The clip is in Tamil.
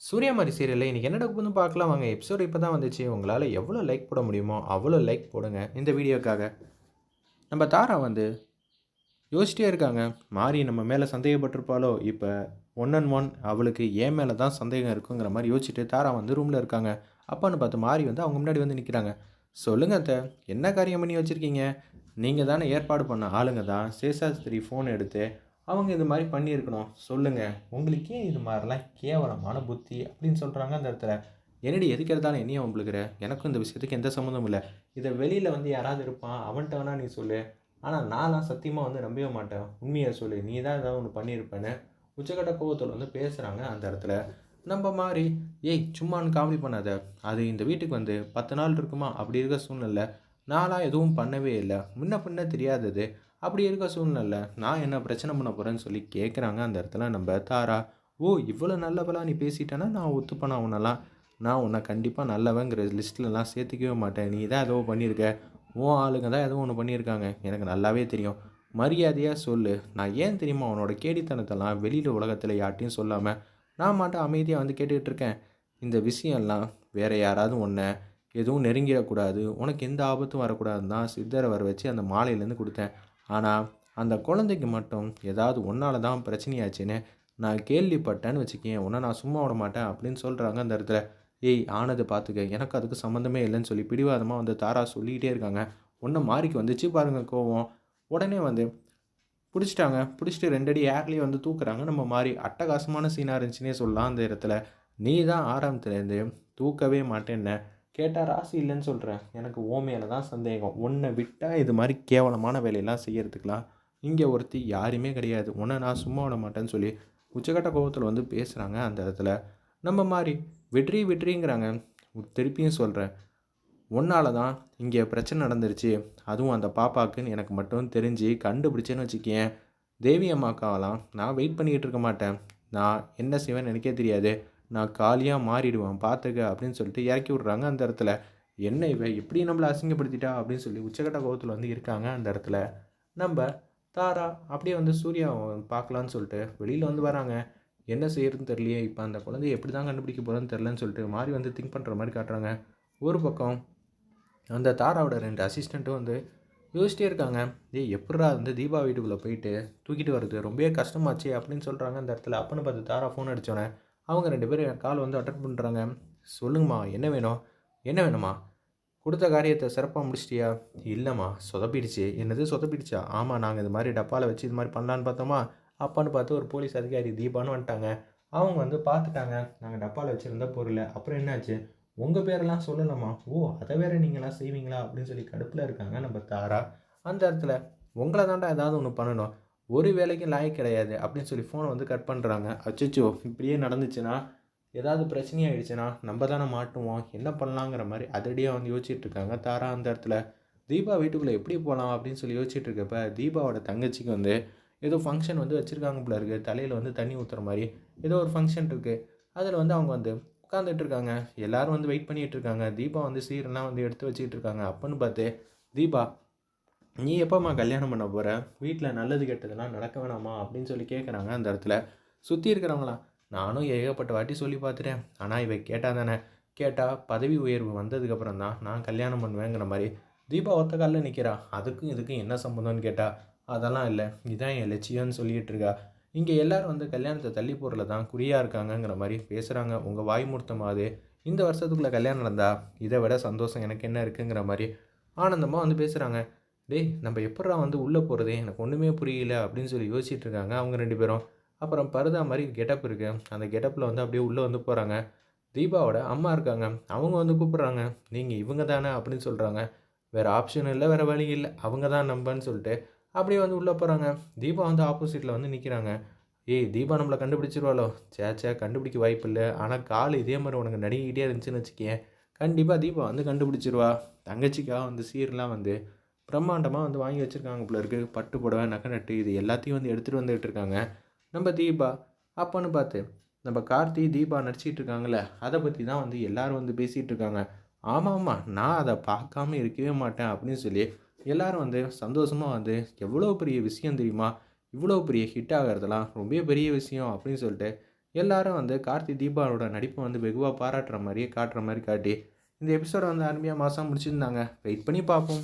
சூர்யாமாரி சீரியலில் இன்றைக்கி என்ன நடக்குதுன்னு பார்க்கலாம். வாங்க எபிசோடு இப்போ தான் வந்துச்சு. உங்களால் எவ்வளோ லைக் போட முடியுமோ அவ்வளோ லைக் போடுங்க இந்த வீடியோக்காக. நம்ம தாரா வந்து யோசிச்சிட்டே இருக்காங்க. மாறி நம்ம மேலே சந்தேகப்பட்டிருப்பாளோ? இப்போ ஒன் அண்ட் ஒன் அவளுக்கு ஏன் மேலே தான் சந்தேகம் இருக்குங்கிற மாதிரி யோசிச்சுட்டு தாரா வந்து ரூமில் இருக்காங்க. அப்பான்னு பார்த்து மாறி வந்து அவங்க முன்னாடி வந்து நிற்கிறாங்க சொல்லுங்க அத்தை என்ன காரியம் பண்ணி வச்சுருக்கீங்க? நீங்கள் தானே ஏற்பாடு பண்ண ஆளுங்க தான் சேஷாஸ்திரி ஃபோன் எடுத்து அவங்க இது மாதிரி பண்ணியிருக்கணும். சொல்லுங்கள் உங்களுக்கே இது மாதிரிலாம் கேவலமான புத்தி அப்படின்னு சொல்கிறாங்க அந்த இடத்துல. என்னடி எதுக்கு எடுத்தாலும் என்னையும் உங்களுக்குற எனக்கும் இந்த விஷயத்துக்கு எந்த சம்மந்தமும் இல்லை. இதை வெளியில் வந்து யாராவது இருப்பான் அவன்கிட்ட வேணா நீ சொல்லு. ஆனால் நான்லாம் சத்தியமாக வந்து நம்பவே மாட்டேன். உண்மையை சொல்லு. நீ தான் ஏதாவது ஒன்று பண்ணியிருப்பேன்னு உச்சக்கட்ட கோபத்தோடு வந்து பேசுகிறாங்க அந்த இடத்துல. நம்ம மாதிரி ஏய் சும்மான்னு காமெடி பண்ணாத. அது இந்த வீட்டுக்கு வந்து பத்து நாள் இருக்குமா? அப்படி இருக்க சூழ்நிலை. நான்லாம் எதுவும் பண்ணவே இல்லை. முன்ன பின்ன தெரியாதது. அப்படி இருக்க சூழ்நிலை நான் என்ன பிரச்சனை பண்ண போகிறேன்னு சொல்லி கேட்குறாங்க அந்த இடத்துல நம்ம தாரா ஓ இவ்வளோ நல்லவளாக நீ பேசிட்டேன்னா நான் ஒத்துப்பேனா உன்னெல்லாம்? நான் உன்னை கண்டிப்பாக நல்லவங்கிற லிஸ்ட்லலாம் சேர்த்துக்கவே மாட்டேன். நீ தான் ஏதோ பண்ணியிருக்க. உன் ஆளுங்க தான் ஏதோ ஒன்று பண்ணியிருக்காங்க. எனக்கு நல்லாவே தெரியும். மரியாதையாக சொல்லு. நான் ஏன் தெரியுமா உன்னோட கேடித்தனத்தெல்லாம் வெளியில் உலகத்தில் யார்ட்டையும் சொல்லாமல் நான் மாட்டேன் அமைதியாக வந்து கேட்டுக்கிட்டு இருக்கேன். இந்த விஷயம்லாம் வேறு யாராவது ஒன்றை எதுவும் நெருங்கிடக்கூடாது. உனக்கு எந்த ஆபத்தும் வரக்கூடாதுன்னு தான் சித்தரை வர வச்சு அந்த மாலையிலேருந்து கொடுத்தேன். ஆனால் அந்த குழந்தைக்கு மட்டும் ஏதாவது ஒன்றால் தான் பிரச்சனையாச்சுன்னு நான் கேள்விப்பட்டேன்னு வச்சுக்கேன். உன்னை நான் சும்மா விட மாட்டேன் அப்படின்னு சொல்கிறாங்க அந்த இடத்துல. ஏய் ஆனது பார்த்துக்க எனக்கு அதுக்கு சம்மந்தமே இல்லைன்னு சொல்லி பிடிவாதமாக வந்து தாரா சொல்லிக்கிட்டே இருக்காங்க. ஒன்று மாறிக்கு வந்துச்சு பாருங்க கோவம். உடனே வந்து பிடிச்சிட்டாங்க. பிடிச்சிட்டு ரெண்டடி ஏர்லேயே வந்து தூக்குறாங்க. நம்ம மாதிரி அட்டகாசமான சீனாக இருந்துச்சுன்னே சொல்லலாம் அந்த இடத்துல. நீ தான் ஆரம்பத்துலேருந்து தூக்கவே மாட்டேன்ன. கேட்டால் ராசி இல்லைன்னு சொல்கிறேன் எனக்கு ஓ மேலே தான் சந்தேகம். உன்னை விட்டால் இது மாதிரி கேவலமான வேலையெல்லாம் செய்கிறதுக்குலாம் இங்கே ஒருத்தி யாருமே கிடையாது. உன்னை நான் சும்மா விட மாட்டேன்னு சொல்லி உச்சக்கட்ட கோபத்தில் வந்து பேசுகிறாங்க அந்த இடத்துல. நம்ம மாதிரி வெற்றி வெற்றிங்கிறாங்க. திருப்பியும் சொல்கிறேன் ஒன்னால தான் இங்கே பிரச்சனை நடந்துருச்சு. அதுவும் அந்த பாப்பாக்குன்னு எனக்கு மட்டும் தெரிஞ்சு கண்டுபிடிச்சேன்னு வச்சுக்கேன் தேவி அம்மாக்காவெல்லாம் நான் வெயிட் பண்ணிக்கிட்டு இருக்க மாட்டேன். நான் என்ன செய்வேன்னு எனக்கே தெரியாது. நான் காலியாக மாறிடுவேன் பார்த்துக்க அப்படின்னு சொல்லிட்டு இறக்கி விட்றாங்க அந்த இடத்துல. என்ன இவ? எப்படி நம்மளை அசிங்கப்படுத்திட்டா? அப்படின்னு சொல்லி உச்சகட்ட கோபத்தில் வந்து இருக்காங்க அந்த இடத்துல. நம்ம தாரா அப்படியே வந்து சூர்யா பார்க்கலான்னு சொல்லிட்டு வெளியில் வந்து வராங்க. என்ன செய்யறதுன்னு தெரியலையே இப்போ அந்த குழந்தைய எப்படி தான் கண்டுபிடிக்க போகிறேன்னு தெரிலன்னு சொல்லிட்டு மாறி வந்து திங்க் பண்ணுற மாதிரி காட்டுறாங்க. ஒரு பக்கம் அந்த தாராவோட ரெண்டு அசிஸ்டண்ட்டும் வந்து யோசிச்சிட்டே இருக்காங்க. ஏய் எப்படா வந்து தீபா வீட்டுக்குள்ளே போயிட்டு தூக்கிட்டு வர்றது? ரொம்பவே கஷ்டமாச்சு அப்படின்னு சொல்கிறாங்க அந்த இடத்துல. அப்பன்னு பார்த்து தாரா ஃபோன் அடித்தோன்னே அவங்க ரெண்டு பேரும் கால் வந்து அட்டன் பண்ணுறாங்க சொல்லுங்கம்மா என்ன வேணும்? என்ன வேணுமா கொடுத்த காரியத்தை சிறப்பாக முடிச்சிட்டியா? இல்லைம்மா சொதப்பிடுச்சு. என்னது சொதப்பிடுச்சா? ஆமாம் நாங்கள் இது மாதிரி டப்பாவில் வச்சு இது மாதிரி பண்ணலான்னு பார்த்தோமா? அப்பான்னு பார்த்து ஒரு போலீஸ் அதிகாரி தீபான்னு வந்துட்டாங்க. அவங்க வந்து பார்த்துட்டாங்க. நாங்கள் டப்பாவில் வச்சுருந்த பொருளை. அப்புறம் என்னாச்சு? உங்கள் பேரெல்லாம் சொல்லலாமா ஓ அதை வேறு நீங்களாம் செய்வீங்களா? அப்படின்னு சொல்லி கடுப்பில் இருக்காங்க நம்ம தாரா. அந்த இடத்துல உங்களை தாண்டா ஏதாவது ஒன்று பண்ணணும். ஒரு வேலைக்கும் லாயக் கிடையாது அப்படின்னு சொல்லி ஃபோனை வந்து கட் பண்ணுறாங்க அச்சச்சோ இப்படியே நடந்துச்சுன்னா ஏதாவது பிரச்சனையாயிடுச்சுன்னா நம்ம தானே மாட்டுவோம் என்ன பண்ணலாங்கிற மாதிரி அதிரடியாக வந்து யோசிச்சுட்டு இருக்காங்க. தாரா அந்த இடத்துல தீபா வீட்டுக்குள்ளே எப்படி போகலாம் அப்படின்னு சொல்லி யோசிச்சுட்டு இருக்கப்ப தீபாவோட தங்கச்சிக்கு வந்து ஏதோ ஃபங்க்ஷன் வந்து வச்சுருக்காங்க போல இருக்குது தலையில் வந்து தண்ணி ஊற்றுற மாதிரி ஏதோ ஒரு ஃபங்க்ஷன் இருக்குது அதில் வந்து அவங்க வந்து உட்காந்துட்டு இருக்காங்க. எல்லோரும் வந்து வெயிட் பண்ணிகிட்டு இருக்காங்க. தீபா வந்து சீரெல்லாம் வந்து எடுத்து வச்சுக்கிட்டு இருக்காங்க. அப்புடின்னு பார்த்து தீபா நீ எப்போம்மா கல்யாணம் பண்ண போகிற வீட்டில் நல்லது கெட்டதெல்லாம் நடக்க வேணாமா? அப்படின்னு சொல்லி கேட்குறாங்க அந்த இடத்துல. சுற்றி இருக்கிறவங்களாம் நானும் ஏகப்பட்ட வாட்டி சொல்லி பார்த்துட்டேன் ஆனால் இவை கேட்டால் தானே? கேட்டால் பதவி உயர்வு வந்ததுக்கப்புறம் தான் நான் கல்யாணம் பண்ணுவேங்கிற மாதிரி தீபா ஒத்த காலில் நிற்கிறா அதுக்கும் இதுக்கும் என்ன சம்மந்தம்னு கேட்டால் அதெல்லாம் இல்லை. இதான் என் லட்சியம்னு சொல்லிகிட்டு இருக்கா. இங்கே எல்லோரும் வந்து கல்யாணத்தை தள்ளி போடுறதுல தான் குறியாக இருக்காங்கங்கிற மாதிரி பேசுகிறாங்க உங்கள் வாய்மூர்த்தமாவது இந்த வருஷத்துக்குள்ளே கல்யாணம் நடந்தா இதை விட சந்தோஷம் எனக்கு என்ன இருக்குங்கிற மாதிரி ஆனந்தமாக வந்து பேசுகிறாங்க டேய் நம்ம எப்படா வந்து உள்ளே போகிறது எனக்கு ஒன்றுமே புரியல அப்படின்னு சொல்லி யோசிச்சுட்டு இருக்காங்க அவங்க ரெண்டு பேரும். அப்புறம் பருதா மாதிரி கெட்டப் இருக்குது அந்த கெட்டப்பில் வந்து அப்படியே உள்ளே வந்து போகிறாங்க தீபாவோட அம்மா இருக்காங்க. அவங்க வந்து கூப்பிட்றாங்க. நீங்கள் இவங்க தானே? அப்படின்னு சொல்கிறாங்க வேறு ஆப்ஷன் இல்லை வேறு வழி இல்லை. அவங்க தான் நம்பன்னு சொல்லிட்டு அப்படியே வந்து உள்ளே போகிறாங்க தீபா வந்து ஆப்போசிட்டில் வந்து நிற்கிறாங்க ஏய் தீபா நம்மளை கண்டுபிடிச்சிருவாளோ? சேச்சா கண்டுபிடிக்க வாய்ப்பு இல்லை. ஆனால் கால் இதே மாதிரி உனக்கு நடிக்கிட்டே இருந்துச்சுன்னு வச்சுக்கேன் கண்டிப்பாக தீபா வந்து கண்டுபிடிச்சிருவா. தங்கச்சிக்காக வந்து சீர்லாம் வந்து பிரம்மாண்டமாக வந்து வாங்கி வச்சுருக்காங்க போல இருக்குது பட்டு புடவை நகை நட்டு இது எல்லாத்தையும் வந்து எடுத்துகிட்டு வந்துகிட்டு இருக்காங்க. நம்ம தீபா அப்போன்னு பார்த்து நம்ம கார்த்தி தீபா நடிச்சிட்டு இருக்காங்களே அதை பற்றி தான் வந்து எல்லோரும் வந்து பேசிகிட்டு இருக்காங்க. ஆமாம் ஆமாம் நான் அதை பார்க்காம இருக்கவே மாட்டேன் அப்படின்னு சொல்லி எல்லாரும் வந்து சந்தோஷமாக வந்து எவ்வளோ பெரிய விஷயம் தெரியுமா? இவ்வளோ பெரிய ஹிட் ஆகிறதுலாம் ரொம்ப பெரிய விஷயம் அப்படின்னு சொல்லிட்டு எல்லாரும் வந்து கார்த்தி தீபாவோட நடிப்பை வந்து வெகுவாக பாராட்டுற மாதிரியே காட்டுற மாதிரி காட்டி இந்த எபிசோடை வந்து அருமையாக மாதம் முடிச்சிருந்தாங்க. வெயிட் பண்ணி பார்ப்போம்.